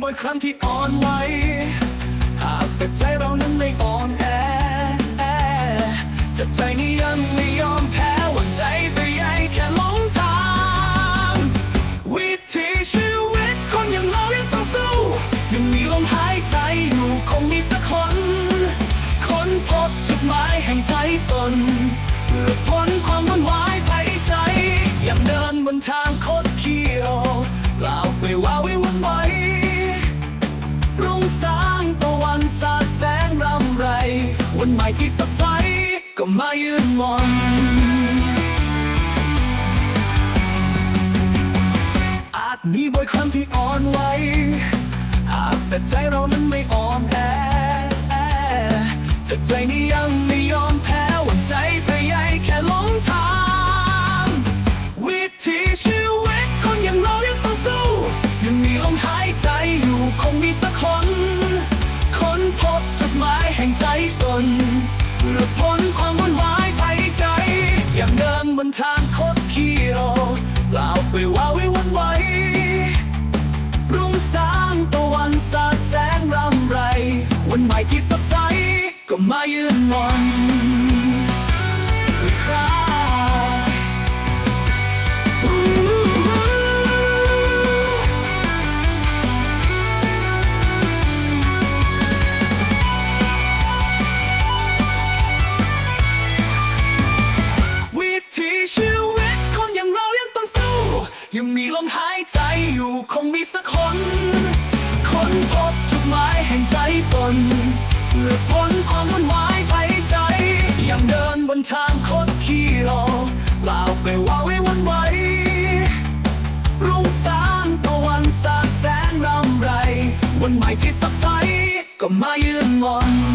ครั้งที่อ่อนไหวหากแต่ใจเรานั้นไม่อ่อนแอจะใจนี้ยังไม่ยอมแพ้หวังใจไปใหญ่แค่ลงทาง วิถีชีวิตคนอย่างเรายังต้องสู้ยังมีลมหายใจอยู่คงมีสักคน คนพบจุดหมายแห่งใจตนหลุดพ้นความวุ่นวายภายในใจยังเดินบนทางคดเคี้ยวเปล่าเปลี่ยวว่าวิ งสางตะวันสาดแสงรำไร วันใหม่ที่สดใสก็มายืนมองอาจมีบ่อยครั้งที่อ่อนไหวหากแต่ใจเรานั้นไม่อ่อนแอจะใจนี้ยังไม่ยอมายแห่งใจตนหลุดพ้นความวุ่นวายภายในใจ อย่างเดินบนทางคดเคี้ยวเปล่าไปว่าวิวันไหวรุ่งสางตะวันสาดแสงรำไร วันใหม่ที่สดใสก็มายืนมอง ยังมีลมหายใจอยู่คงมีสักคน คนพบจุดหมายแห่งใจตนเพื่อพ้นความวุ่นวายภายในใจยังเดินบนทางคดเคี้ยวเปล่าไปว่าไว้วันไหวรุ่งสางตะวันสาดแสงรำไรวันใหม่ที่สดใสก็มายืนมอง